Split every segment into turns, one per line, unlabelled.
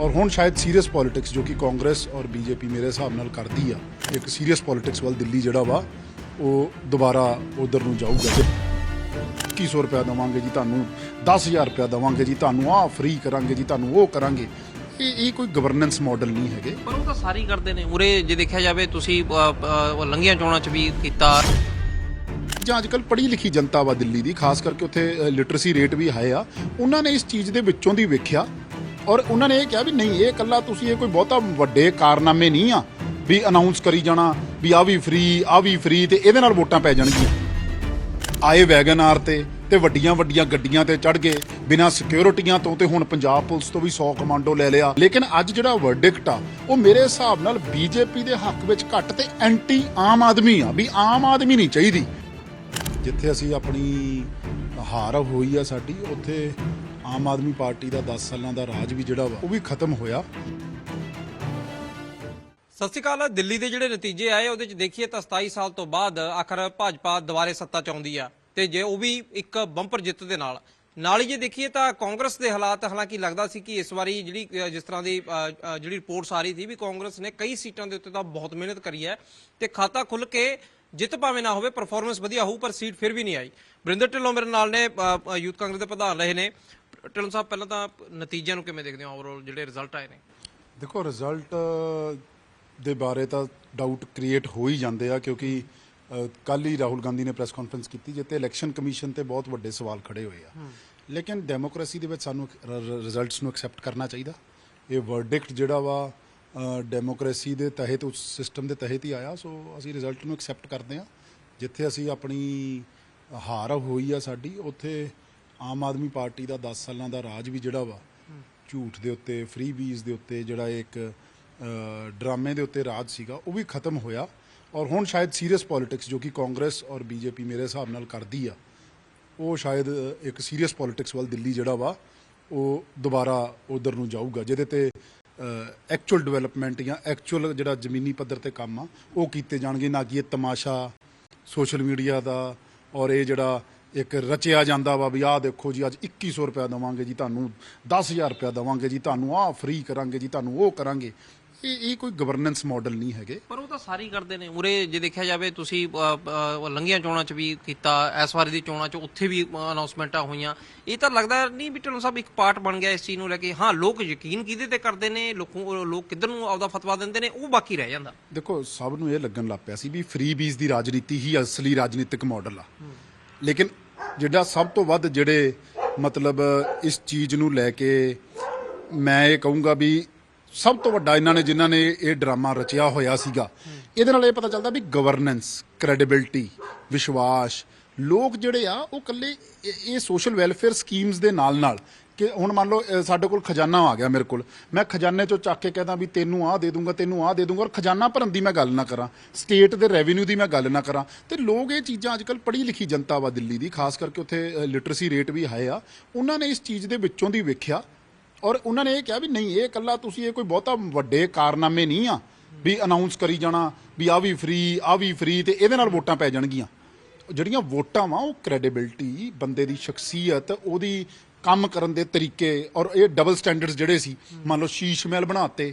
ਔਰ ਹੁਣ ਸ਼ਾਇਦ ਸੀਰੀਅਸ ਪੋਲਿਟਿਕਸ ਜੋ ਕਿ ਕਾਂਗਰਸ ਔਰ ਬੀਜੇਪੀ ਮੇਰੇ ਹਿਸਾਬ ਨਾਲ ਕਰਦੀ ਆ ਇੱਕ ਸੀਰੀਅਸ ਪੋਲਿਟਿਕਸ ਵੱਲ ਦਿੱਲੀ ਜਿਹੜਾ ਵਾ ਉਹ ਦੁਬਾਰਾ ਉਧਰ ਨੂੰ ਜਾਊਗਾ 2100 ਰੁਪਇਆ ਦੇਵਾਂਗੇ ਜੀ ਤੁਹਾਨੂੰ 10000 ਰੁਪਇਆ ਦੇਵਾਂਗੇ ਜੀ ਤੁਹਾਨੂੰ ਆਹ ਫ੍ਰੀ ਕਰਾਂਗੇ ਜੀ ਤੁਹਾਨੂੰ ਉਹ ਕਰਾਂਗੇ। ਇਹ ਇਹ ਕੋਈ ਗਵਰਨੈਂਸ ਮਾਡਲ ਨਹੀਂ ਹੈਗੇ।
ਪਰ ਉਹ ਤਾਂ ਸਾਰੀ ਕਰਦੇ ਨੇ ਉਰੇ ਜੇ ਦੇਖਿਆ ਜਾਵੇ ਤੁਸੀਂ ਲੰਘੀਆਂ ਚੋਣਾਂ 'ਚ ਵੀ ਕੀਤਾ।
ਜਾਂ ਅੱਜਕੱਲ ਪੜ੍ਹੀ ਲਿਖੀ ਜਨਤਾ ਵਾ ਦਿੱਲੀ ਦੀ ਖਾਸ ਕਰਕੇ ਉੱਥੇ ਲਿਟਰੇਸੀ ਰੇਟ ਵੀ ਹਾਈ ਆ। ਉਹਨਾਂ ਨੇ ਇਸ ਚੀਜ਼ ਦੇ ਵਿੱਚੋਂ ਦੀ ਵੇਖਿਆ ਔਰ ਉਹਨਾਂ ਨੇ ਇਹ ਕਿਹਾ ਵੀ ਨਹੀਂ, ਇਹ ਇਕੱਲਾ ਤੁਸੀਂ ਇਹ ਕੋਈ ਬਹੁਤਾ ਵੱਡੇ ਕਾਰਨਾਮੇ ਨਹੀਂ ਆ ਵੀ ਅਨਾਉਂਸ ਕਰੀ ਜਾਣਾ, ਵੀ ਆ ਵੀ ਫ੍ਰੀ ਆ ਵੀ ਫ੍ਰੀ ਤੇ ਇਹਦੇ ਨਾਲ ਵੋਟਾਂ ਪੈ ਜਾਣਗੀਆਂ। ਆਏ ਵੈਗਨ ਆਰ ਤੇ ਤੇ ਵੱਡੀਆਂ ਵੱਡੀਆਂ ਗੱਡੀਆਂ ਤੇ ਚੜ ਗਏ, ਬਿਨਾਂ ਸਿਕਿਉਰਿਟੀਆਂ ਤੋਂ ਤੇ ਹੁਣ ਪੰਜਾਬ ਪੁਲਿਸ ਤੋਂ ਵੀ 100 ਕਮਾਂਡੋ ਲੈ ਲਿਆ। ਲੇਕਿਨ ਅੱਜ ਜਿਹੜਾ ਵਰਡਿਕਟ ਆ, ਉਹ ਮੇਰੇ ਹਿਸਾਬ ਨਾਲ ਬੀਜੇਪੀ ਦੇ ਹੱਕ ਵਿੱਚ ਘੱਟ ਤੇ ਐਂਟੀ ਆਮ ਆਦਮੀ ਆ, ਵੀ ਆਮ ਆਦਮੀ ਨਹੀਂ ਚਾਹੀਦੀ। ਜਿੱਥੇ ਅਸੀਂ ਆਪਣੀ ਹਾਰ ਹੋਈ ਆ ਸਾਡੀ, ਉੱਥੇ ਆਮ ਆਦਮੀ ਪਾਰਟੀ ਦਾ 10 ਸਾਲਾਂ ਦਾ ਰਾਜ ਵੀ ਜਿਹੜਾ ਵਾ, ਉਹ ਵੀ ਖਤਮ ਹੋਇਆ।
ਸਤਿ ਸ਼੍ਰੀ ਅਕਾਲ, ਦਿੱਲੀ ਦੇ ਜਿਹੜੇ ਨਤੀਜੇ ਆਏ, ਉਹਦੇ 'ਚ ਦੇਖੀਏ ਤਾਂ 27 ਸਾਲ ਤੋਂ ਬਾਅਦ ਆਖਰ ਭਾਜਪਾ ਦੁਬਾਰੇ ਸੱਤਾ 'ਚ ਆਉਂਦੀ ਆ ਤੇ ਜੇ ਉਹ ਵੀ ਇੱਕ ਬੰਪਰ ਜਿੱਤ ਦੇ ਨਾਲ। ਨਾਲ ਹੀ ਜੇ ਦੇਖੀਏ ਤਾਂ ਕਾਂਗਰਸ ਦੇ ਹਾਲਾਤ, ਹਾਲਾਂਕਿ ਲੱਗਦਾ ਸੀ ਕਿ ਇਸ ਵਾਰੀ ਜਿਹੜੀ ਜਿਸ ਤਰ੍ਹਾਂ ਦੀ ਜਿਹੜੀ ਰਿਪੋਰਟਸ ਆ ਰਹੀ ਸੀ ਵੀ ਕਾਂਗਰਸ ਨੇ ਕਈ ਸੀਟਾਂ ਦੇ ਉੱਤੇ ਤਾਂ ਬਹੁਤ ਮਿਹਨਤ ਕਰੀ ਹੈ ਤੇ ਖਾਤਾ ਖੁੱਲ ਕੇ ਜਿੱਤ ਭਾਵੇਂ ਨਾ ਹੋਵੇ ਪਰਫਾਰਮੈਂਸ ਵਧੀਆ ਹੋਊ, ਪਰ ਸੀਟ ਫਿਰ ਵੀ ਨਹੀਂ ਆਈ। ਬਰਿੰਦਰ ਢਿੱਲੋਂ ਮੇਰੇ ਨਾਲ ਨੇ ਯੂਥ ਕਾਂਗਰਸ ਦੇ ਪ੍ਰਧਾਨ ਰਹੇ ਨੇ। ਢਿੱਲੋਂ ਸਾਹਿਬ ਪਹਿਲਾਂ ਤਾਂ ਨਤੀਜਿਆਂ ਨੂੰ ਕਿਵੇਂ ਦੇਖਦੇ ਹੋ? ਓਵਰਆਲ ਜਿਹੜੇ ਰਿਜ਼ਲਟ ਆਏ ਨੇ।
ਦੇਖੋ ਰਿਜ਼ਲਟ ਦੇ ਬਾਰੇ ਤਾਂ ਡਾਊਟ ਕ੍ਰੀਏਟ ਹੋ ਹੀ ਜਾਂਦੇ ਆ ਕਿਉਂਕਿ ਕੱਲ ਹੀ ਰਾਹੁਲ ਗਾਂਧੀ ਨੇ ਪ੍ਰੈਸ ਕਾਨਫਰੰਸ ਕੀਤੀ ਜਿੱਤੇ ਇਲੈਕਸ਼ਨ ਕਮਿਸ਼ਨ ਤੇ ਬਹੁਤ ਵੱਡੇ ਸਵਾਲ ਖੜੇ ਹੋਏ ਆ। ਲੇਕਿਨ ਡੈਮੋਕ੍ਰੇਸੀ ਦੇ ਵਿੱਚ ਸਾਨੂੰ ਰਿਜ਼ਲਟਸ ਨੂੰ ਐਕਸੈਪਟ ਕਰਨਾ ਚਾਹੀਦਾ। ਇਹ ਵਰਡਿਕਟ ਜਿਹੜਾ ਵਾ ਡੈਮੋਕ੍ਰੇਸੀ ਦੇ ਤਹਿਤ ਉਸ ਸਿਸਟਮ ਦੇ ਤਹਿਤ ਹੀ ਆਇਆ ਸੋ ਅਸੀਂ ਰਿਜ਼ਲਟ ਨੂੰ ਐਕਸੈਪਟ ਕਰਦੇ ਆ। ਜਿੱਥੇ ਅਸੀਂ ਆਪਣੀ ਹਾਰ ਹੋਈ ਆ ਸਾਡੀ ਉੱਥੇ ਆਮ ਆਦਮੀ ਪਾਰਟੀ ਦਾ 10 ਸਾਲਾਂ ਦਾ ਰਾਜ ਵੀ ਜਿਹੜਾ ਵਾ, ਝੂਠ ਦੇ ਉੱਤੇ ਫ੍ਰੀ ਬੀਜ਼ ਦੇ ਉੱਤੇ ਜਿਹੜਾ ਇੱਕ ਡਰਾਮੇ ਦੇ ਉੱਤੇ ਰਾਜ ਸੀਗਾ, ਉਹ ਵੀ ਖਤਮ ਹੋਇਆ। ਔਰ ਹੁਣ ਸ਼ਾਇਦ ਸੀਰੀਅਸ ਪੋਲਿਟਿਕਸ ਜੋ ਕਿ ਕਾਂਗਰਸ ਔਰ ਬੀਜੇਪੀ ਮੇਰੇ ਹਿਸਾਬ ਨਾਲ ਕਰਦੀ ਆ, ਉਹ ਸ਼ਾਇਦ ਇੱਕ ਸੀਰੀਅਸ ਪੋਲਿਟਿਕਸ ਵੱਲ ਦਿੱਲੀ ਜਿਹੜਾ ਵਾ, ਉਹ ਦੁਬਾਰਾ ਉਧਰ ਨੂੰ ਜਾਊਗਾ। ਜਿਹਦੇ ਤੇ ਐਕਚੁਅਲ ਡਿਵੈਲਪਮੈਂਟ ਜਾਂ ਐਕਚੁਅਲ ਜਿਹੜਾ ਜ਼ਮੀਨੀ ਪੱਧਰ ਤੇ ਕੰਮ ਆ, ਉਹ ਕੀਤੇ ਜਾਣਗੇ। ਨਾ ਕਿ ਇਹ ਤਮਾਸ਼ਾ ਸੋਸ਼ਲ ਮੀਡੀਆ ਦਾ ਔਰ ਇਹ ਜਿਹੜਾ ਇੱਕ ਰਚਿਆ ਜਾਂਦਾ ਵਾ ਵੀ ਆਹ ਦੇਖੋ ਜੀ ਅੱਜ 2100 ਰੁਪਇਆ ਦੇਵਾਂਗੇ ਜੀ ਤੁਹਾਨੂੰ 10000 ਰੁਪਇਆ ਦੇਵਾਂਗੇ ਜੀ ਤੁਹਾਨੂੰ ਆਹ ਫ੍ਰੀ ਕਰਾਂਗੇ ਜੀ ਤੁਹਾਨੂੰ ਉਹ ਕਰਾਂਗੇ। ਇਹ ਇਹ ਕੋਈ ਗਵਰਨੈਂਸ ਮਾਡਲ ਨਹੀਂ ਹੈਗੇ।
ਪਰ ਉਹ ਤਾਂ ਸਾਰੀ ਕਰਦੇ ਨੇ। ਉਰੇ ਜੇ ਦੇਖਿਆ ਜਾਵੇ ਤੁਸੀਂ ਲੰਘੀਆਂ ਚੋਣਾਂ 'ਚ ਵੀ ਕੀਤਾ ਇਸ ਵਾਰੀ ਦੀ ਚੋਣਾਂ 'ਚ ਉੱਥੇ ਵੀ ਅਨਾਉਂਸਮੈਂਟਾਂ ਹੋਈਆਂ। ਇਹ ਤਾਂ ਲੱਗਦਾ ਨਹੀਂ ਵੀ ਢਿੱਲੋਂ ਸਾਹਿਬ ਇੱਕ ਪਾਰਟ ਬਣ ਗਿਆ ਇਸ ਚੀਜ਼ ਨੂੰ ਲੈ ਕੇ। ਹਾਂ ਲੋਕ ਯਕੀਨ ਕਿਹਦੇ ਤੇ ਕਰਦੇ ਨੇ? ਲੋਕੋਂ ਲੋਕ ਕਿੱਧਰ ਨੂੰ ਆਪਦਾ ਫਤਵਾ ਦਿੰਦੇ ਨੇ? ਉਹ ਬਾਕੀ ਰਹਿ ਜਾਂਦਾ।
ਦੇਖੋ ਸਭ ਨੂੰ ਇਹ ਲੱਗਣ ਲੱਗ ਪਿਆ ਸੀ ਵੀ ਫ੍ਰੀ ਬੀਜ਼ ਦੀ ਰਾਜਨੀਤੀ ਹੀ ਅਸਲੀ ਰਾਜਨੀਤਿਕ ਮਾਡਲ ਆ। ਲੇਕਿਨ ਜਿਹੜਾ ਸਭ ਤੋਂ ਵੱਧ ਜਿਹੜੇ ਮਤਲਬ ਇਸ ਚੀਜ਼ ਨੂੰ ਲੈ ਕੇ ਮੈਂ ਇਹ ਕਹੂੰਗਾ ਵੀ ਸਭ ਤੋਂ ਵੱਡਾ ਇਹਨਾਂ ਨੇ ਜਿਨ੍ਹਾਂ ਨੇ ਇਹ ਡਰਾਮਾ ਰਚਿਆ ਹੋਇਆ ਸੀਗਾ, ਇਹਦੇ ਨਾਲ ਇਹ ਪਤਾ ਚੱਲਦਾ ਵੀ ਗਵਰਨੈਂਸ ਕ੍ਰੈਡੀਬਿਲਟੀ ਵਿਸ਼ਵਾਸ, ਲੋਕ ਜਿਹੜੇ ਆ ਉਹ ਕੱਲੇ ਇਹ- ਇਹ ਸੋਸ਼ਲ ਵੈਲਫੇਅਰ ਸਕੀਮਸ ਦੇ ਨਾਲ ਨਾਲ ਕਿ ਹੁਣ ਮੰਨ ਲਓ ਸਾਡੇ ਕੋਲ ਖਜ਼ਾਨਾ ਆ ਗਿਆ ਮੇਰੇ ਕੋਲ। ਮੈਂ ਖਜ਼ਾਨੇ ਚੋਂ ਚੱਕ ਕੇ ਕਹਿੰਦਾ ਵੀ ਤੈਨੂੰ ਆਹ ਦੇ ਦੂੰਗਾ, ਤੈਨੂੰ ਆਹ ਦੇ ਦੂੰਗਾ ਔਰ ਖਜ਼ਾਨਾ ਭਰਨ ਦੀ ਮੈਂ ਗੱਲ ਨਾ ਕਰਾਂ। ਸਟੇਟ ਦੇ ਰੈਵਨਿਊ ਦੀ ਮੈਂ ਗੱਲ ਨਾ ਕਰਾਂ। ਤੇ ਲੋਕ ਇਹ ਚੀਜ਼ਾਂ ਅੱਜਕੱਲ ਪੜ੍ਹੀ ਲਿਖੀ ਜਨਤਾ ਵਾ ਦਿੱਲੀ ਦੀ, ਖਾਸ ਕਰਕੇ ਉੱਥੇ ਲਿਟਰੇਸੀ ਰੇਟ ਵੀ ਹਾਈ ਆ। ਉਹਨਾਂ ਨੇ ਇਸ ਚੀਜ਼ ਦੇ ਵਿੱਚੋਂ ਦੀ ਵੇਖਿਆ ਔਰ ਉਹਨਾਂ ਨੇ ਇਹ ਕਿਹਾ ਵੀ ਨਹੀਂ, ਇਹ ਇਕੱਲਾ ਤੁਸੀਂ ਇਹ ਕੋਈ ਬਹੁਤਾ ਵੱਡੇ ਕਾਰਨਾਮੇ ਨਹੀਂ ਆ ਵੀ ਅਨਾਉਂਸ ਕਰੀ ਜਾਣਾ, ਵੀ ਆ ਵੀ ਫ੍ਰੀ ਆ ਵੀ ਫ੍ਰੀ ਤੇ ਇਹਦੇ ਨਾਲ ਵੋਟਾਂ ਪੈ ਜਾਣਗੀਆਂ। ਜਿਹੜੀਆਂ ਵੋਟਾਂ ਵਾ ਉਹ ਕ੍ਰੈਡੀਬਿਲਟੀ ਬੰਦੇ ਦੀ ਸ਼ਖਸੀਅਤ, ਉਹਦੀ ਕੰਮ ਕਰਨ ਦੇ ਤਰੀਕੇ ਔਰ ਇਹ ਡਬਲ ਸਟੈਂਡਰਡਸ ਜਿਹੜੇ ਸੀ, ਮੰਨ ਲਓ ਸ਼ੀਸ਼ ਮਹਿਲ ਬਣਾਤੇ,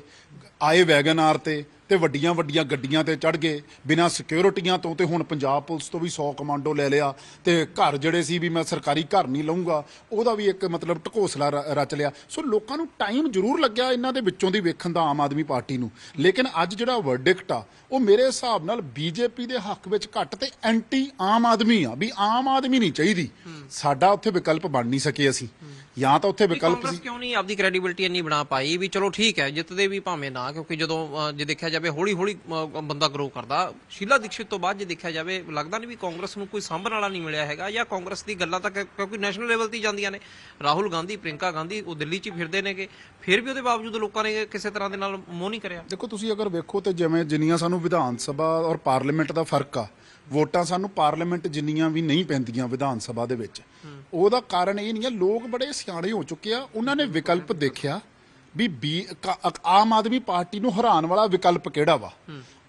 ਆਏ ਵੈਗਨ ਆਰ ਤੇ ਤੇ ਵੱਡੀਆਂ ਵੱਡੀਆਂ ਗੱਡੀਆਂ ਤੇ ਚੜ ਗਏ। ਬਿਨਾਂ ਸਿਕਿਉਰਿਟੀਆਂ ਤੋਂ ਤੇ ਹੁਣ ਪੰਜਾਬ ਪੁਲਿਸ ਤੋਂ ਵੀ 100 ਕਮਾਂਡੋ ਲੈ ਲਿਆ ਤੇ ਘਰ ਜਿਹੜੇ ਸੀ ਵੀ ਮੈਂ ਸਰਕਾਰੀ ਘਰ ਨਹੀਂ ਲਵਾਂਗਾ ਉਹਦਾ ਵੀ ਇੱਕ ਮਤਲਬ ਢਕੋਸਲਾ ਰਚ ਲਿਆ। ਸੋ ਲੋਕਾਂ ਨੂੰ ਟਾਈਮ ਜ਼ਰੂਰ ਲੱਗਿਆ ਇਹਨਾਂ ਦੇ ਵਿੱਚੋਂ ਦੀ ਵੇਖਣ ਦਾ ਆਮ ਆਦਮੀ ਪਾਰਟੀ ਨੂੰ। ਲੇਕਿਨ ਅੱਜ ਜਿਹੜਾ ਵਰਡਿਕਟ ਆ ਉਹ ਮੇਰੇ ਹਿਸਾਬ ਨਾਲ ਬੀਜੇਪੀ ਦੇ ਹੱਕ ਵਿੱਚ ਘੱਟ ਤੇ ਐਂਟੀ ਆਮ ਆਦਮੀ ਆ ਵੀ ਆਮ ਆਦਮੀ ਨਹੀਂ ਚਾਹੀਦੀ। ਸਾਡਾ ਉੱਥੇ ਵਿਕਲਪ ਬਣ ਨਹੀਂ ਸਕੇ ਅਸੀਂ। ਜਾਂ ਤਾਂ ਉੱਥੇ ਵਿਕਲਪ ਸੀ।
ਕਿਉਂ ਨਹੀਂ ਆਪਦੀ ਕ੍ਰੈਡੀਬਿਲਟੀ ਇੰਨੀ ਬਣਾ ਪਾਈ ਵੀ ਚਲੋ ਠੀਕ ਹੈ ਜਿੱਤਦੇ ਵੀ ਭਾਵੇਂ ਨਾ ਕਿਉਂਕਿ ਜਦੋਂ ਜੇ ਦੇਖਿਆ ਜਾਵੇ ਹੌਲੀ ਹੌਲੀ ਬੰਦਾ ਗਰੋ ਕਰਦਾ। ਸ਼ੀਲਾ ਦੀਕਸ਼ਿਤ ਤੋਂ ਬਾਅਦ ਜੇ ਦੇਖਿਆ ਜਾਵੇ ਲੱਗਦਾ ਨਹੀਂ ਵੀ ਕਾਂਗਰਸ ਨੂੰ ਕੋਈ ਸਾਂਭਣ ਵਾਲਾ ਨਹੀਂ ਮਿਲਿਆ ਹੈਗਾ ਜਾਂ ਕਾਂਗਰਸ ਦੀ ਗੱਲਾਂ ਤਾਂ ਕਿਉਂਕਿ ਨੈਸ਼ਨਲ ਲੈਵਲ ਤੇ ਜਾਂਦੀਆਂ ਨੇ। ਰਾਹੁਲ ਗਾਂਧੀ ਪ੍ਰਿੰਕਾ ਗਾਂਧੀ ਉਹ ਦਿੱਲੀ 'ਚ ਫਿਰਦੇ ਨੇਗੇ। ਫਿਰ ਵੀ ਉਹਦੇ ਬਾਵਜੂਦ ਲੋਕਾਂ ਨੇ ਕਿਸੇ ਤਰ੍ਹਾਂ ਦੇ ਨਾਲ ਮੋਹ ਨਹੀਂ ਕਰਿਆ।
ਦੇਖੋ ਤੁਸੀਂ ਅਗਰ ਵੇਖੋ ਤੇ ਜਿਵੇਂ ਜਿੰਨੀਆਂ ਸਾਨੂੰ ਵਿਧਾਨ ਸਭਾ ਔਰ ਪਾਰਲੀਮੈਂਟ ਦਾ ਫ਼ਰਕ ਆ ਵੋਟਾਂ ਸਾਨੂੰ ਪਾਰਲੀਮੈਂਟ ਜਿੰਨੀਆਂ ਵੀ ਨਹੀਂ ਪੈਂਦੀਆਂ ਵਿਧਾਨ ਸਭਾ ਦੇ ਵਿੱਚ ਉਹਦਾ ਕਾਰਨ ਇਹ ਨਹੀਂ ਹੈ ਲੋਕ ਬੜੇ ਸਿਆਣੇ ਹੋ ਚੁੱਕੇ ਆ ਉਹਨਾਂ ਨੇ ਵਿਕਲਪ ਦੇਖਿਆ ਵੀ ਬੀ ਕ- ਆਮ ਆਦਮੀ ਪਾਰਟੀ ਨੂੰ ਹਰਾਉਣ ਵਾਲਾ ਵਿਕਲਪ ਕਿਹੜਾ ਵਾ?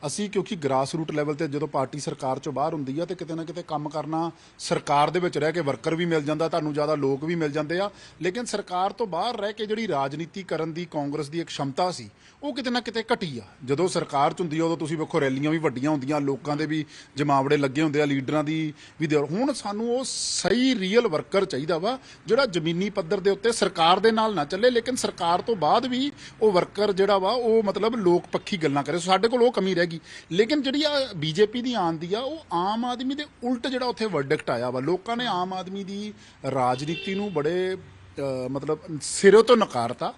ਅਸੀਂ ਕਿਉਂਕਿ ਗਰਾਸ ਰੂਟ ਲੈਵਲ ਤੇ ਜਦੋਂ ਪਾਰਟੀ ਸਰਕਾਰ ਚੋਂ ਬਾਹਰ ਹੁੰਦੀ ਆ ਤੇ ਕਿਤੇ ਨਾ ਕਿਤੇ ਕੰਮ ਕਰਨਾ ਸਰਕਾਰ ਦੇ ਵਿੱਚ ਰਹਿ ਕੇ ਵਰਕਰ ਵੀ ਮਿਲ ਜਾਂਦਾ, ਤੁਹਾਨੂੰ ਜ਼ਿਆਦਾ ਲੋਕ ਵੀ ਮਿਲ ਜਾਂਦੇ ਆ। ਲੇਕਿਨ ਸਰਕਾਰ ਤੋਂ ਬਾਹਰ ਰਹਿ ਕੇ ਜਿਹੜੀ ਰਾਜਨੀਤੀ ਕਰਨ ਦੀ ਕਾਂਗਰਸ ਦੀ ਇੱਕ ਸ਼ਮਤਾ ਸੀ, ਉਹ ਕਿਤੇ ਨਾ ਕਿਤੇ ਘਟੀ ਆ। ਜਦੋਂ ਸਰਕਾਰ ਚ ਹੁੰਦੀ ਆ, ਉਦੋਂ ਤੁਸੀਂ ਵੇਖੋ ਰੈਲੀਆਂ ਵੀ ਵੱਡੀਆਂ ਹੁੰਦੀਆਂ, ਲੋਕਾਂ ਦੇ ਵੀ ਜਮਾਵੜੇ ਲੱਗੇ ਹੁੰਦੇ ਆ, ਲੀਡਰਾਂ ਦੀ ਵੀ ਦਿਓ- ਹੁਣ ਸਾਨੂੰ ਉਹ ਸਹੀ ਰੀਅਲ ਵਰਕਰ ਚਾਹੀਦਾ ਵਾ, ਜਿਹੜਾ ਜ਼ਮੀਨੀ ਪੱਧਰ ਦੇ ਉੱਤੇ ਸਰਕਾਰ ਦੇ ਨਾਲ ਨਾ ਚੱਲੇ, ਲੇਕਿਨ ਸਰਕਾਰ ਤੋਂ ਬਾਅਦ ਵੀ ਉਹ ਵਰਕਰ ਜਿਹੜਾ ਵਾ, ਉਹ ਮਤਲਬ ਲੋਕ ਪੱਖੀ ਗੱਲਾਂ ਕਰੇ। ਸਾਡੇ ਕੋਲ ਉਹ ਕਮੀ ਰਹਿ ਗਈ ਲੇਕਿਨ ਜਿਹੜੀ ਆ ਬੀਜੇਪੀ ਦੀ ਆਂਦੀ ਆ, ਉਹ ਆਮ ਆਦਮੀ ਦੇ ਉਲਟ ਜਿਹੜਾ ਉੱਥੇ ਵਰਡਿਕਟ ਆਇਆ ਵਾ। ਲੋਕਾਂ ਨੇ ਆਮ ਆਦਮੀ ਦੀ ਰਾਜਨੀਤੀ ਨੂੰ ਬੜੇ ਮਤਲਬ ਸਿਰੇ ਤੋਂ ਨਕਾਰਤਾ।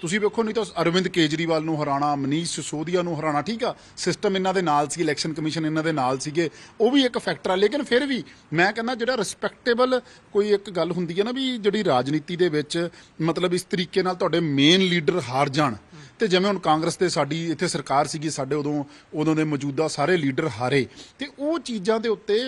ਤੁਸੀਂ ਵੇਖੋ, ਨਹੀਂ ਤਾਂ ਅਰਵਿੰਦ ਕੇਜਰੀਵਾਲ ਨੂੰ ਹਰਾਣਾ ਮਨੀਸ਼ ਸਿਸੋਦੀਆ ਨੂੰ ਹਰਾਣਾ ਠੀਕ ਆ? ਸਿਸਟਮ ਇਹਨਾਂ ਦੇ ਨਾਲ ਸੀ ਇਲੈਕਸ਼ਨ ਕਮਿਸ਼ਨ ਇਹਨਾਂ ਦੇ ਨਾਲ ਸੀਗੇ। ਉਹ ਵੀ ਇੱਕ ਫੈਕਟਰ ਆ। ਲੇਕਿਨ ਫਿਰ ਵੀ ਮੈਂ ਕਹਿੰਦਾ, ਜਿਹੜਾ ਰਿਸਪੈਕਟੇਬਲ ਕੋਈ ਇੱਕ ਗੱਲ ਹੁੰਦੀ ਹੈ ਨਾ ਵੀ ਜਿਹੜੀ ਰਾਜਨੀਤੀ ਦੇ ਵਿੱਚ ਮਤਲਬ ਇਸ ਤਰੀਕੇ ਨਾਲ ਤੁਹਾਡੇ ਮੇਨ ਲੀਡਰ ਹਾਰ ਜਾਣ ਤੇ ਜਿਵੇਂ ਹੁਣ ਕਾਂਗਰਸ ਤੇ ਸਾਡੀ ਇੱਥੇ ਸਰਕਾਰ ਸੀਗੀ, ਸਾਡੇ ਉਦੋਂ ਉਦੋਂ ਦੇ ਮੌਜੂਦਾ ਸਾਰੇ ਲੀਡਰ ਹਾਰੇ, ਤੇ ਉਹ ਚੀਜ਼ਾਂ ਦੇ ਉੱਤੇ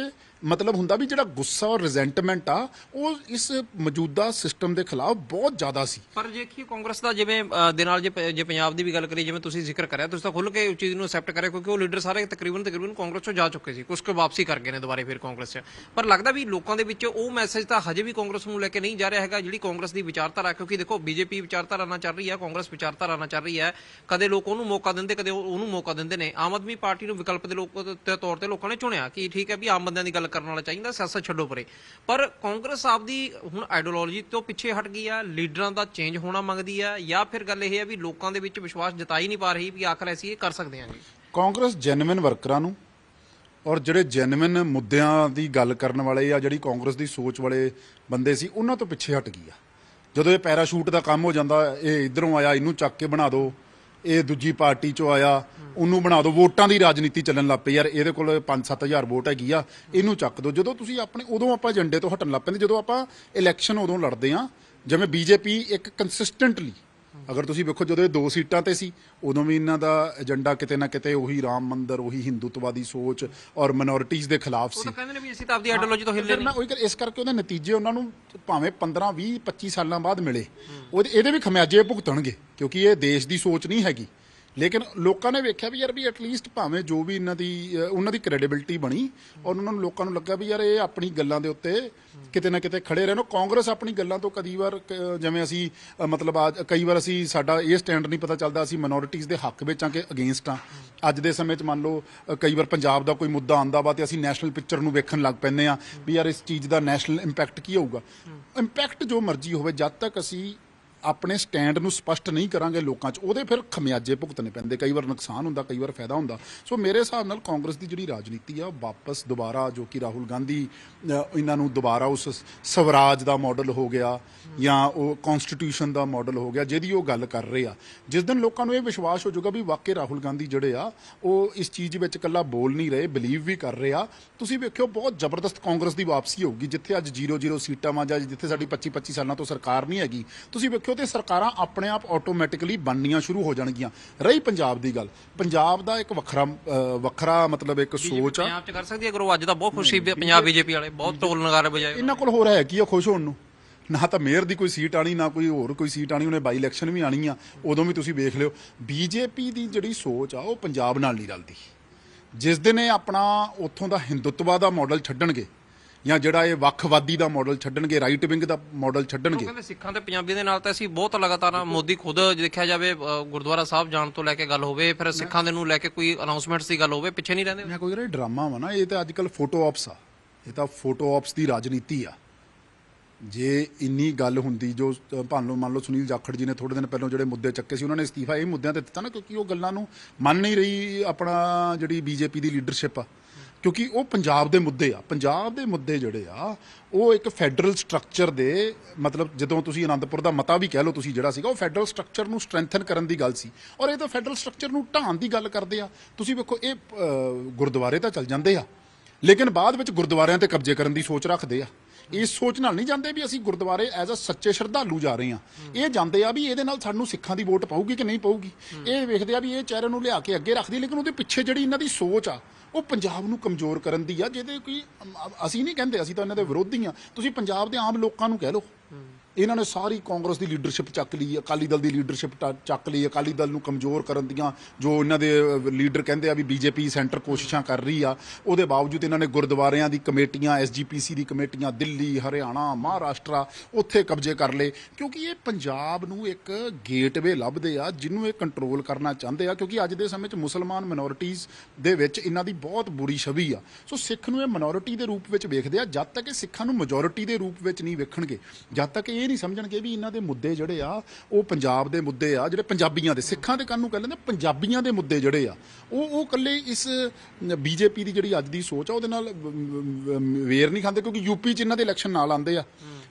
ਮਤਲਬ ਹੁੰਦਾ ਵੀ ਜਿਹੜਾ ਗੁੱਸਾ ਔਰ ਰਿਜ਼ੈਂਟਮੈਂਟ ਆ, ਉਹ ਇਸ ਮੌਜੂਦਾ ਸਿਸਟਮ ਦੇ ਖਿਲਾਫ ਬਹੁਤ ਜ਼ਿਆਦਾ ਸੀ।
ਪਰ ਦੇਖੀਏ ਕਾਂਗਰਸ ਦਾ ਜਿਵੇਂ ਦੇ ਨਾਲ ਜੇ ਜੇ ਪੰਜਾਬ ਦੀ ਵੀ ਗੱਲ ਕਰੀਏ, ਜਿਵੇਂ ਤੁਸੀਂ ਜ਼ਿਕਰ ਕਰਿਆ, ਤੁਸੀਂ ਤਾਂ ਖੁੱਲ ਕੇ ਉਸ ਚੀਜ਼ ਨੂੰ ਅਸੈਪਟ ਕਰਿਆ, ਕਿਉਂਕਿ ਉਹ ਲੀਡਰ ਸਾਰੇ ਤਕਰੀਬਨ ਤਕਰੀਬਨ ਕਾਂਗਰਸ ਚੋਂ ਜਾ ਚੁੱਕੇ ਸੀ ਕੁਝ ਕੁ ਵਾਪਸੀ ਕਰ ਗਏ ਨੇ ਦੁਬਾਰੇ ਫਿਰ ਕਾਂਗਰਸ 'ਚ। ਪਰ ਲੱਗਦਾ ਵੀ ਲੋਕਾਂ ਦੇ ਵਿੱਚ ਉਹ ਮੈਸੇਜ ਤਾਂ ਹਜੇ ਵੀ ਕਾਂਗਰਸ ਨੂੰ ਲੈ ਕੇ ਨਹੀਂ ਜਾ ਰਿਹਾ ਹੈਗਾ, ਜਿਹੜੀ ਕਾਂਗਰਸ ਦੀ ਵਿਚਾਰਧਾਰਾ, ਕਿਉਂਕਿ ਦੇਖੋ ਬੀਜੇਪੀ ਵਿਚਾਰਧਾਰਾ ਨਾਲ ਚੱਲ ਰਹੀ ਹੈ, ਕਾਂਗਰਸ ਵਿਚਾਰਧਾਰਾ ਨਾਲ ਚੱਲ ਰਹੀ ਹੈ, ਕਦੇ ਲੋਕ ਉਹਨੂੰ ਮੌਕਾ ਦਿੰਦੇ, ਕਦੇ ਉਹਨੂੰ ਮੌਕਾ ਦਿੰਦੇ ਨੇ। ਆਮ ਆਦਮੀ ਪਾਰਟੀ ਨੂੰ ਵਿਕਲਪ ਦੇ ਲੋਕ ਦੇ ਤੌਰ ਤੇ ਲੋਕਾਂ ਨੇ ਚੁਣਿਆ ਕਿ ਠੀਕ ਹੈ ਵੀ ਆਮ ਬੰਦਿਆਂ ਦੀ ਗੱਲ ਕਰਨ ਵਾਲਾ ਚਾਹੀਦਾ ਸਿਆਸਤ ਛੱਡੋ ਪਰੇ। ਪਰ ਕਾਂਗਰਸ ਆਪਦੀ ਹੁਣ ਆਈਡੀਓਲੋਜੀ ਤੋਂ ਪਿੱਛੇ ਹਟ ਗਈ ਆ, ਲੀਡਰਾਂ ਦਾ ਚੇਂਜ ਹੋਣਾ ਮੰਗਦੀ ਆ, ਜਾਂ ਫਿਰ ਗੱਲ ਇਹ ਹੈ ਵੀ ਲੋਕਾਂ ਦੇ ਵਿੱਚ ਵਿਸ਼ਵਾਸ ਜਤਾਈ ਨਹੀਂ ਪਾ ਰਹੀ ਵੀ ਆਖਰ ਅਸੀਂ ਇਹ ਕਰ ਸਕਦੇ ਹਾਂ ਜੀ।
ਕਾਂਗਰਸ ਜੈਨੂਇਨ ਵਰਕਰਾਂ ਨੂੰ ਔਰ ਜਿਹੜੇ ਜੈਨੂਇਨ ਮੁੱਦਿਆਂ ਦੀ ਗੱਲ ਕਰਨ ਵਾਲੇ ਆ, ਜਿਹੜੀ ਕਾਂਗਰਸ ਦੀ ਸੋਚ ਵਾਲੇ ਬੰਦੇ ਸੀ, ਉਹਨਾਂ ਤੋਂ ਪਿੱਛੇ ਹਟ ਗਈ ਆ। ਜਦੋਂ ਇਹ ਪੈਰਾਸ਼ੂਟ ਦਾ ਕੰਮ ਹੋ ਜਾਂਦਾ, ਇਹ ਇਧਰੋਂ ਆਇਆ, ਇਹਨੂੰ ਚੱਕ ਕੇ ਬਣਾ ਦਿਓ ਇਹ ਦੂਜੀ ਪਾਰਟੀ ਚੋਂ ਆਇਆ, ਉਹਨੂੰ ਬਣਾ ਦਿਓ। ਵੋਟਾਂ ਦੀ ਰਾਜਨੀਤੀ ਚੱਲਣ ਲੱਗ ਪਈ ਯਾਰ, ਇਹਦੇ ਕੋਲ 5-7000 ਵੋਟ ਹੈਗੀ ਆ, ਇਹਨੂੰ ਚੱਕ ਦਿਓ। ਜਦੋਂ ਤੁਸੀਂ ਆਪਣੇ, ਉਦੋਂ ਆਪਾਂ ਏਜੰਡੇ ਤੋਂ ਹਟਣ ਲੱਗ ਪੈਂਦੇ। ਜਦੋਂ ਆਪਾਂ ਇਲੈਕਸ਼ਨ ਉਦੋਂ ਲੜਦੇ ਆ, ਜਿਵੇਂ ਬੀਜੇਪੀ ਇੱਕ ਕੰਸਿਸਟੈਂਟਲੀ ਅਗਰ ਤੁਸੀਂ ਵੇਖੋ ਜਦੋਂ ਇਹ ਦੋ ਸੀਟਾਂ ਤੇ ਸੀ ਉਦੋਂ ਵੀ ਇਹਨਾਂ ਦਾ ਏਜੰਡਾ ਕਿਤੇ ਨਾ ਕਿਤੇ ਉਹੀ ਰਾਮ ਮੰਦਿਰ ਉਹੀ ਹਿੰਦੂਤਵਾਦੀ ਸੋਚ ਔਰ ਮਿਨੋਰਿਟੀਜ਼ ਦੇ ਖਿਲਾਫ
ਉਹ
ਸੀ
ਤਾਂ ਕਹਿੰਦੇ ਨੇ ਵੀ ਅਸੀਂ ਤਾਂ ਆਪਦੀ ਆਈਡੀਓਲੋਜੀ ਤੋਂ ਹਿੱਲੇ
ਮੈਂ ਉਹੀ ਕਰ ਇਸ ਕਰਕੇ ਉਹਦੇ ਨਤੀਜੇ ਉਹਨਾਂ ਨੂੰ ਭਾਵੇਂ 15 20 25 ਸਾਲਾਂ ਬਾਅਦ ਮਿਲੇ। ਉਹਦੇ ਇਹਦੇ ਵੀ ਖਮਿਆਜੇ ਭੁਗਤਣਗੇ ਕਿਉਂਕਿ ਇਹ ਦੇਸ਼ ਦੀ ਸੋਚ ਨਹੀਂ ਹੈਗੀ। ਲੇਕਿਨ ਲੋਕਾਂ ਨੇ ਵੇਖਿਆ ਵੀ ਯਾਰ ਵੀ ਐਟਲੀਸਟ ਭਾਵੇਂ ਜੋ ਵੀ ਇਹਨਾਂ ਦੀ ਉਹਨਾਂ ਦੀ ਕ੍ਰੈਡੀਬਿਲਟੀ ਬਣੀ ਔਰ ਉਹਨਾਂ ਨੂੰ ਲੋਕਾਂ ਨੂੰ ਲੱਗਾ ਵੀ ਯਾਰ ਇਹ ਆਪਣੀ ਗੱਲਾਂ ਦੇ ਉੱਤੇ ਕਿਤੇ ਨਾ ਕਿਤੇ ਖੜੇ ਰਹਿਣ। ਕਾਂਗਰਸ ਆਪਣੀ ਗੱਲਾਂ ਤੋਂ ਕਦੀ ਵਾਰ ਜਿਵੇਂ ਅਸੀਂ ਮਤਲਬ ਅੱਜ ਕਈ ਵਾਰ ਅਸੀਂ ਸਾਡਾ ਇਹ ਸਟੈਂਡ ਨਹੀਂ ਪਤਾ ਚੱਲਦਾ, ਅਸੀਂ ਮਿਨੋਰਿਟੀਜ਼ ਦੇ ਹੱਕ ਵਿੱਚ ਆ ਕਿ ਅਗੇਂਸਟ ਆ। ਅੱਜ ਦੇ ਸਮੇਂ 'ਚ ਮੰਨ ਲਓ ਕਈ ਵਾਰ ਪੰਜਾਬ ਦਾ ਕੋਈ ਮੁੱਦਾ ਆਂਦਾ ਵਾ ਤੇ ਅਸੀਂ ਨੈਸ਼ਨਲ ਪਿਕਚਰ ਨੂੰ ਵੇਖਣ ਲੱਗ ਪੈਂਦੇ ਆ ਵੀ ਯਾਰ ਇਸ ਚੀਜ਼ ਦਾ ਨੈਸ਼ਨਲ ਇੰਪੈਕਟ ਕੀ ਹੋਊਗਾ। ਇੰਪੈਕਟ ਜੋ ਮਰਜ਼ੀ ਹੋਵੇ, ਜਦ ਤੱਕ ਅਸੀਂ ਆਪਣੇ ਸਟੈਂਡ ਨੂੰ ਸਪਸ਼ਟ ਨਹੀਂ ਕਰਾਂਗੇ ਲੋਕਾਂ 'ਚ, ਉਹਦੇ ਫਿਰ ਖਮਿਆਜੇ ਭੁਗਤਣੇ ਪੈਂਦੇ। ਕਈ ਵਾਰ ਨੁਕਸਾਨ ਹੁੰਦਾ, ਕਈ ਵਾਰ ਫਾਇਦਾ ਹੁੰਦਾ। ਸੋ ਮੇਰੇ ਹਿਸਾਬ ਨਾਲ ਕਾਂਗਰਸ ਦੀ ਜਿਹੜੀ ਰਾਜਨੀਤੀ ਆ, ਉਹ ਵਾਪਸ ਦੁਬਾਰਾ ਜੋ ਕਿ ਰਾਹੁਲ ਗਾਂਧੀ ਇਹਨਾਂ ਨੂੰ ਦੁਬਾਰਾ ਉਸ ਸਵਰਾਜ ਦਾ ਮਾਡਲ ਹੋ ਗਿਆ ਜਾਂ ਉਹ ਕਨਸਟੀਟਿਊਸ਼ਨ ਦਾ ਮਾਡਲ ਹੋ ਗਿਆ, ਜਿਹਦੀ ਉਹ ਗੱਲ ਕਰ ਰਹੇ ਆ। ਜਿਸ ਦਿਨ ਲੋਕਾਂ ਨੂੰ ਇਹ ਵਿਸ਼ਵਾਸ ਹੋ ਜਾਊਗਾ ਵੀ ਵਾਕਈ ਰਾਹੁਲ ਗਾਂਧੀ ਜਿਹੜੇ ਆ, ਉਹ ਇਸ ਚੀਜ਼ ਵਿੱਚ ਇਕੱਲਾ ਬੋਲ ਨਹੀਂ ਰਹੇ ਬਲੀਵ ਵੀ ਕਰ ਰਹੇ ਆ। ਤੁਸੀਂ ਵੇਖਿਓ, ਬਹੁਤ ਜ਼ਬਰਦਸਤ ਕਾਂਗਰਸ ਦੀ ਵਾਪਸੀ ਹੋਊਗੀ, ਜਿੱਥੇ ਅੱਜ 0-0 ਸੀਟਾਂ ਵਾਂ ਜਾਂ ਜਿੱਥੇ ਸਾਡੀ 25-25 ਸਾਲਾਂ ਤੋਂ ਸਰਕਾਰ ਨਹੀਂ ਹੈਗੀ। ਤੁਸੀਂ ਵੇਖਿਓ ਤੇ ਸਰਕਾਰਾਂ ਆਪਣੇ ਆਪ ਆਟੋਮੈਟਿਕਲੀ ਬਣਨੀਆਂ ਸ਼ੁਰੂ ਹੋ ਜਾਣਗੀਆਂ। ਰਹੀ ਪੰਜਾਬ ਦੀ ਗੱਲ। ਪੰਜਾਬ ਦਾ ਇੱਕ ਵੱਖਰਾ ਵੱਖਰਾ ਮਤਲਬ ਇੱਕ ਸੋਚ ਆ।
ਪੰਜਾਬ 'ਚ ਕਰ ਸਕਦੀ ਹੈ ਉਹ ਅੱਜ ਤਾਂ ਬਹੁਤ ਖੁਸ਼ੀ ਪੰਜਾਬ ਬੀਜੇਪੀ ਵਾਲੇ ਬਹੁਤ ਢੋਲ ਨਗਾਰੇ ਵਜਾਏ
ਇਹਨਾਂ ਕੋਲ ਹੋਰ ਹੈ ਕੀ ਆ ਖੁਸ਼ ਹੋਣ ਨੂੰ? ਨਾ ਤਾਂ ਮੇਅਰ ਦੀ ਕੋਈ ਸੀਟ ਆਣੀ ਨਾ ਕੋਈ ਹੋਰ ਕੋਈ ਸੀਟ ਆਣੀ ਉਹਨੇ ਬਾਈ ਇਲੈਕਸ਼ਨ ਵੀ ਆਣੀ ਆ। ਉਦੋਂ ਵੀ ਤੁਸੀਂ ਵੇਖ ਲਿਓ। ਬੀਜੇਪੀ ਦੀ ਜਿਹੜੀ ਸੋਚ ਆ ਉਹ ਪੰਜਾਬ ਨਾਲ ਨਹੀਂ ਰਲਦੀ। ਜਿਸ ਦਿਨ ਇਹ ਆਪਣਾ ਉੱਥੋਂ ਦਾ ਹਿੰਦੁੱਤਵਾ ਦਾ ਮਾਡਲ ਛੱਡਣਗੇ ਜਾਂ ਜਿਹੜਾ ਇਹ ਵੱਖਵਾਦੀ ਦਾ ਮਾਡਲ ਛੱਡਣਗੇ ਰਾਈਟ ਵਿੰਗ ਦਾ ਮਾਡਲ ਛੱਡਣਗੇ?
ਕਹਿੰਦੇ ਸਿੱਖਾਂ ਤੇ ਪੰਜਾਬੀ ਦੇ ਨਾਲ ਤਾਂ ਅਸੀਂ ਬਹੁਤ ਲਗਾਤਾਰ। ਮੋਦੀ ਖੁਦ ਦੇਖਿਆ ਜਾਵੇ ਗੁਰਦੁਆਰਾ ਸਾਹਿਬ ਜਾਣ ਤੋਂ ਲੈ ਕੇ ਗੱਲ ਹੋਵੇ ਫਿਰ ਸਿੱਖਾਂ ਦੇ ਨੂੰ ਲੈ ਕੇ ਕੋਈ ਅਨਾਉਂਸਮੈਂਟਸ ਦੀ ਗੱਲ ਹੋਵੇ ਪਿੱਛੇ ਨਹੀਂ ਰਹਿੰਦੇ।
ਮੈਂ ਕੋਈ ਇਹ ਡਰਾਮਾ ਵਾ ਨਾ ਇਹ ਤਾਂ ਅੱਜ ਕੱਲ ਫੋਟੋ ਆਪਸ ਆ। ਇਹ ਤਾਂ ਫੋਟੋ ਆਪਸ ਦੀ ਰਾਜਨੀਤੀ ਆ। ਜੇ ਇੰਨੀ ਗੱਲ ਹੁੰਦੀ ਜੋ ਭਾਨ ਲਓ ਮੰਨ ਲਓ ਸੁਨੀਲ ਜਾਖੜ ਜੀ ਨੇ ਥੋੜੇ ਦਿਨ ਪਹਿਲਾਂ ਜਿਹੜੇ ਮੁੱਦੇ ਚੱਕੇ ਸੀ ਉਹਨਾਂ ਨੇ ਅਸਤੀਫਾ ਇਹ ਮੁੱਦਿਆਂ ਤੇ ਦਿੱਤਾ ਨਾ ਕਿਉਂਕਿ ਉਹ ਗੱਲਾਂ ਨੂੰ ਮੰਨ ਨਹੀਂ ਰਹੀ ਆਪਣਾ ਜਿਹੜੀ ਬੀਜੇਪੀ ਦੀ ਲੀਡਰਸ਼ਿਪ ਆ। ਕਿਉਂਕਿ ਉਹ ਪੰਜਾਬ ਦੇ ਮੁੱਦੇ ਆ। ਪੰਜਾਬ ਦੇ ਮੁੱਦੇ ਜਿਹੜੇ ਆ, ਉਹ ਇੱਕ ਫੈਡਰਲ ਸਟਰਕਚਰ ਦੇ ਮਤਲਬ ਜਦੋਂ ਤੁਸੀਂ ਅਨੰਦਪੁਰ ਦਾ ਮਤਾ ਵੀ ਕਹਿ ਲਓ ਤੁਸੀਂ ਜਿਹੜਾ ਸੀਗਾ, ਉਹ ਫੈਡਰਲ ਸਟਰਕਚਰ ਨੂੰ ਸਟਰੈਂਥਨ ਕਰਨ ਦੀ ਗੱਲ ਸੀ। ਔਰ ਇਹ ਤਾਂ ਫੈਡਰਲ ਸਟਰਕਚਰ ਨੂੰ ਢਾਣ ਦੀ ਗੱਲ ਕਰਦੇ ਆ। ਤੁਸੀਂ ਵੇਖੋ, ਇਹ ਗੁਰਦੁਆਰੇ ਤਾਂ ਚੱਲ ਜਾਂਦੇ ਆ। ਲੇਕਿਨ ਬਾਅਦ ਵਿੱਚ ਗੁਰਦੁਆਰਿਆਂ ਤੇ ਕਬਜ਼ੇ ਕਰਨ ਦੀ ਸੋਚ ਰੱਖਦੇ ਆ। ਇਸ ਸੋਚ ਨਾਲ ਨਹੀਂ ਜਾਂਦੇ ਵੀ ਅਸੀਂ ਗੁਰਦੁਆਰੇ ਐਜ਼ ਅ ਸੱਚੇ ਸ਼ਰਧਾਲੂ ਜਾ ਰਹੇ ਆ। ਇਹ ਜਾਂਦੇ ਆ ਵੀ ਇਹਦੇ ਨਾਲ ਸਾਨੂੰ ਸਿੱਖਾਂ ਦੀ ਵੋਟ ਪਾਊਗੀ ਕਿ ਨਹੀਂ ਪਾਊਗੀ। ਇਹ ਵੇਖਦੇ ਆ ਵੀ ਇਹ ਚਿਹਰੇ ਨੂੰ ਲਿਆ ਕੇ ਅੱਗੇ ਰੱਖਦੀ ਲੇਕਿਨ ਉਹਦੇ ਪਿੱਛੇ ਜਿਹੜੀ ਇਹਨਾਂ ਦੀ ਸੋਚ ਆ ਉਹ ਪੰਜਾਬ ਨੂੰ ਕਮਜ਼ੋਰ ਕਰਨ ਦੀ ਆ, ਜਿਹਦੇ ਕੋਈ ਅਸੀਂ ਨਹੀਂ ਕਹਿੰਦੇ, ਅਸੀਂ ਤਾਂ ਇਹਨਾਂ ਦੇ ਵਿਰੋਧੀ ਆ। ਤੁਸੀਂ ਪੰਜਾਬ ਦੇ ਆਮ ਲੋਕਾਂ ਨੂੰ ਕਹਿ ਲਓ। ਇਹਨਾਂ ਨੇ ਸਾਰੀ ਕਾਂਗਰਸ ਦੀ ਲੀਡਰਸ਼ਿਪ ਚੱਕ ਲਈ, ਅਕਾਲੀ ਦਲ ਦੀ ਲੀਡਰਸ਼ਿਪ ਚੱਕ ਲਈ, ਅਕਾਲੀ ਦਲ ਨੂੰ ਕਮਜ਼ੋਰ ਕਰਨ ਦੀਆਂ ਜੋ ਇਹਨਾਂ ਦੇ ਲੀਡਰ ਕਹਿੰਦੇ ਆ ਵੀ ਬੀਜੇਪੀ ਸੈਂਟਰ ਕੋਸ਼ਿਸ਼ਾਂ ਕਰ ਰਹੀ ਆ, ਉਹਦੇ ਬਾਵਜੂਦ ਇਹਨਾਂ ਨੇ ਗੁਰਦੁਆਰਿਆਂ ਦੀ ਕਮੇਟੀਆਂ ਐਸਜੀਪੀਸੀ ਦੀ ਕਮੇਟੀਆਂ, ਦਿੱਲੀ, ਹਰਿਆਣਾ, ਮਹਾਰਾਸ਼ਟਰ, ਉੱਥੇ ਕਬਜ਼ੇ ਕਰ ਲਏ, ਕਿਉਂਕਿ ਇਹ ਪੰਜਾਬ ਨੂੰ ਇੱਕ ਗੇਟਵੇ ਲੱਭਦੇ ਆ, ਜਿਹਨੂੰ ਇਹ ਕੰਟਰੋਲ ਕਰਨਾ ਚਾਹੁੰਦੇ ਆ, ਕਿਉਂਕਿ ਅੱਜ ਦੇ ਸਮੇਂ 'ਚ ਮੁਸਲਮਾਨ ਮਿਨੋਰਿਟੀਜ਼ ਦੇ ਵਿੱਚ ਇਹਨਾਂ ਦੀ ਬਹੁਤ ਬੁਰੀ ਛਵੀ ਆ। ਸੋ ਸਿੱਖ ਨੂੰ ਇਹ ਮਿਨੋਰਿਟੀ ਦੇ ਰੂਪ ਵਿੱਚ ਵੇਖਦੇ ਆ, ਜਦ ਤੱਕ ਇਹ ਸਿੱਖਾਂ ਨੂੰ ਮੈਜੋਰਿਟੀ ਦੇ ਰੂਪ ਵਿੱਚ ਨਹੀਂ ਵੇਖਣਗੇ, ਜਦ ਤੱਕ ਇਹ ਇਹ ਨਹੀਂ ਸਮਝਣਗੇ ਵੀ ਇਹਨਾਂ ਦੇ ਮੁੱਦੇ ਜਿਹੜੇ ਆ, ਉਹ ਪੰਜਾਬ ਦੇ ਮੁੱਦੇ ਆ, ਜਿਹੜੇ ਪੰਜਾਬੀਆਂ ਦੇ, ਸਿੱਖਾਂ ਦੇ ਕੰਨ ਨੂੰ ਕਹਿੰਦੇ ਨੇ ਪੰਜਾਬੀਆਂ ਦੇ ਮੁੱਦੇ ਜਿਹੜੇ ਆ, ਉਹ ਉਹ ਇਕੱਲੇ ਇਸ ਬੀਜੇਪੀ ਦੀ ਜਿਹੜੀ ਅੱਜ ਦੀ ਸੋਚ ਆ, ਉਹਦੇ ਨਾਲ ਵੇਰ ਨਹੀਂ ਖਾਂਦੇ, ਕਿਉਂਕਿ ਯੂਪੀ 'ਚ ਇਹਨਾਂ ਦੇ ਇਲੈਕਸ਼ਨ ਨਾਲ ਆਉਂਦੇ ਆ,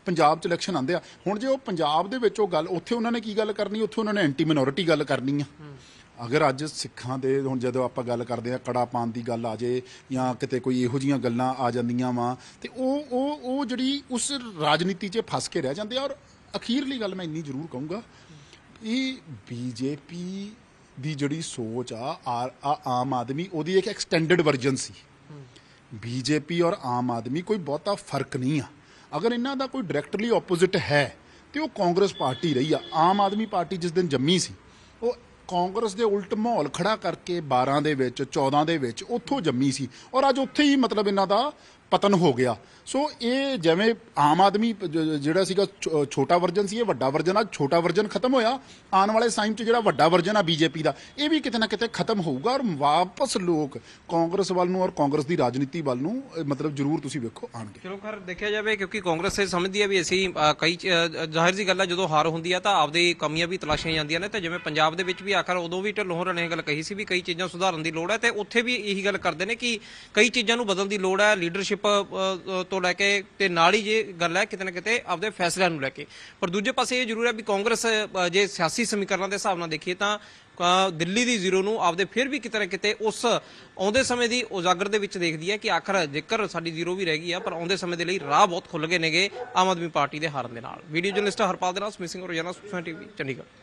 ਪੰਜਾਬ 'ਚ ਇਲੈਕਸ਼ਨ ਆਉਂਦੇ ਆ। ਹੁਣ ਜੇ ਉਹ ਪੰਜਾਬ ਦੇ ਵਿੱਚ ਉਹ ਗੱਲ, ਉੱਥੇ ਉਹਨਾਂ ਨੇ ਕੀ ਗੱਲ ਕਰਨੀ, ਉੱਥੇ ਉਹਨਾਂ ਨੇ ਐਂਟੀ ਮਿਨੋਰਿਟੀ ਗੱਲ ਕਰਨੀ ਆ। ਅਗਰ ਅੱਜ ਸਿੱਖਾਂ ਦੇ ਹੁਣ ਜਦੋਂ ਆਪਾਂ ਗੱਲ ਕਰਦੇ ਆ ਕੜਾ ਪਾਣ ਦੀ ਗੱਲ ਆ ਜੇ ਜਾਂ ਕਿਤੇ ਕੋਈ ਇਹੋ ਜੀਆਂ ਗੱਲਾਂ ਆ ਜਾਂਦੀਆਂ ਵਾ, ਤੇ ਉਹ ਉਹ ਉਹ ਜਿਹੜੀ ਉਸ ਰਾਜਨੀਤੀ 'ਚ ਫਸ ਕੇ ਰਹਿ ਜਾਂਦੇ ਆ ਔਰ ਅਖੀਰਲੀ ਗੱਲ ਮੈਂ ਇੰਨੀ ਜ਼ਰੂਰ ਕਹੂੰਗਾ, ਇਹ ਬੀਜੇਪੀ ਦੀ ਜਿਹੜੀ ਸੋਚ ਆ ਆਮ ਆਦਮੀ, ਉਹਦੀ ਇੱਕ ਐਕਸਟੈਂਡਡ ਵਰਜਨ ਸੀ। ਬੀਜੇਪੀ ਔਰ ਆਮ ਆਦਮੀ ਕੋਈ ਬਹੁਤਾ ਫ਼ਰਕ ਨਹੀਂ ਆ। ਅਗਰ ਇਹਨਾਂ ਦਾ ਕੋਈ ਡਾਇਰੈਕਟਲੀ ਆਪੋਜ਼ਿਟ ਹੈ, ਤੇ ਉਹ ਕਾਂਗਰਸ ਪਾਰਟੀ ਰਹੀ ਆ। ਆਮ ਆਦਮੀ ਪਾਰਟੀ ਜਿਸ ਦਿਨ ਜੰਮੀ ਸੀ, ਉਹ ਕਾਂਗਰਸ ਦੇ ਉਲਟ ਮਾਹੌਲ ਖੜਾ ਕਰਕੇ 12 ਦੇ ਵਿੱਚ 14 ਦੇ ਵਿੱਚ ਉੱਥੋਂ ਜੰਮੀ ਸੀ। ਔਰ ਅੱਜ ਉੱਥੇ ਹੀ ਮਤਲਬ ਇਹਨਾਂ ਦਾ ਪਤਨ ਹੋ ਗਿਆ। ਸੋ ਇਹ ਜਿਵੇਂ ਆਮ ਆਦਮੀ ਜਿਹੜਾ ਸੀਗਾ ਛੋਟਾ ਵਰਜਨ ਸੀ, ਇਹ ਵੱਡਾ ਵਰਜਨ ਆ। ਛੋਟਾ ਵਰਜਨ ਖਤਮ ਹੋਇਆ। ਆਉਣ ਵਾਲੇ ਟਾਈਮ 'ਚ ਜਿਹੜਾ ਵੱਡਾ ਵਰਜਨ ਆ ਬੀਜੇਪੀ ਦਾ, ਇਹ ਵੀ ਕਿਤੇ ਨਾ ਕਿਤੇ ਖਤਮ ਹੋਊਗਾ ਔਰ ਵਾਪਸ ਲੋਕ ਕਾਂਗਰਸ ਵੱਲ ਨੂੰ ਔਰ ਕਾਂਗਰਸ ਦੀ ਰਾਜਨੀਤੀ ਵੱਲ ਨੂੰ ਮਤਲਬ ਜ਼ਰੂਰ ਤੁਸੀਂ ਵੇਖੋ ਆਣਗੇ
ਚਲੋ ਖਰ, ਦੇਖਿਆ ਜਾਵੇ ਕਿਉਂਕਿ ਕਾਂਗਰਸ ਇਹ ਸਮਝਦੀ ਹੈ ਵੀ ਅਸੀਂ ਕਈ ਚ- ਜ਼ਾਹਿਰ ਜੀ ਗੱਲ ਹੈ ਜਦੋਂ ਹਾਰ ਹੁੰਦੀ ਆ ਤਾਂ ਆਪਦੀ ਕਮੀਆਂ ਵੀ ਤਲਾਸ਼ੀਆਂ ਜਾਂਦੀਆਂ ਨੇ। ਤੇ ਜਿਵੇਂ ਪੰਜਾਬ ਦੇ ਵਿੱਚ ਵੀ ਆਖਰ ਉਦੋਂ ਵੀ ਢਿੱਲੋਂ ਹੋਰਾਂ ਨੇ ਇਹ ਗੱਲ ਕਹੀ ਸੀ ਵੀ ਕਈ ਚੀਜ਼ਾਂ ਸੁਧਾਰਨ ਦੀ ਲੋੜ ਹੈ ਤੇ ਉੱਥੇ ਵੀ ਇਹੀ ਗੱਲ ਕਰਦੇ ਨੇ ਕਿ ਕਈ ਚੀਜ਼ਾਂ ਨੂੰ ਬਦਲਣ ਦੀ ਲੋੜ ਹੈ ਲੀਡਰਸ਼ਿਪ ਤੋਂ ਲੈ ਕੇ ਤੇ ਨਾਲ ਹੀ ਜੇ ਗੱਲ ਹੈ ਕਿਤੇ ਨਾ ਕਿਤੇ ਆਪਦੇ ਫੈਸਲਿਆਂ ਨੂੰ ਲੈ ਕੇ। ਪਰ ਦੂਜੇ ਪਾਸੇ ਇਹ ਜ਼ਰੂਰ ਹੈ ਵੀ ਕਾਂਗਰਸ ਜੇ ਸਿਆਸੀ ਸਮੀਕਰਨਾਂ ਦੇ ਹਿਸਾਬ ਨਾਲ ਦੇਖੀਏ ਤਾਂ ਦਿੱਲੀ ਦੀ ਜ਼ੀਰੋ ਨੂੰ ਆਪਦੇ ਫਿਰ ਵੀ ਕਿਤੇ ਨਾ ਕਿਤੇ ਉਸ ਆਉਂਦੇ ਸਮੇਂ ਦੀ ਉਜਾਗਰ ਦੇ ਵਿੱਚ ਦੇਖਦੀ ਹੈ ਕਿ ਆਖਰ ਜੇਕਰ ਸਾਡੀ ਜ਼ੀਰੋ ਵੀ ਰਹਿ ਗਈ ਆ, ਪਰ ਆਉਂਦੇ ਸਮੇਂ ਦੇ ਲਈ ਰਾਹ ਬਹੁਤ ਖੁੱਲ ਗਏ ਨੇਗੇ ਆਮ ਆਦਮੀ ਪਾਰਟੀ ਦੇ ਹਾਰਨ ਦੇ ਨਾਲ। ਵੀਡੀਓ ਜਰਨਲਿਸਟ ਹਰਪਾਲ ਦੇ ਨਾਲ ਸਮਿਸਿੰਗ ਰੋਜ਼ਾਨਾ ਸੁਖਨਾ ਟੀਵੀ, ਚੰਡੀਗੜ੍ਹ।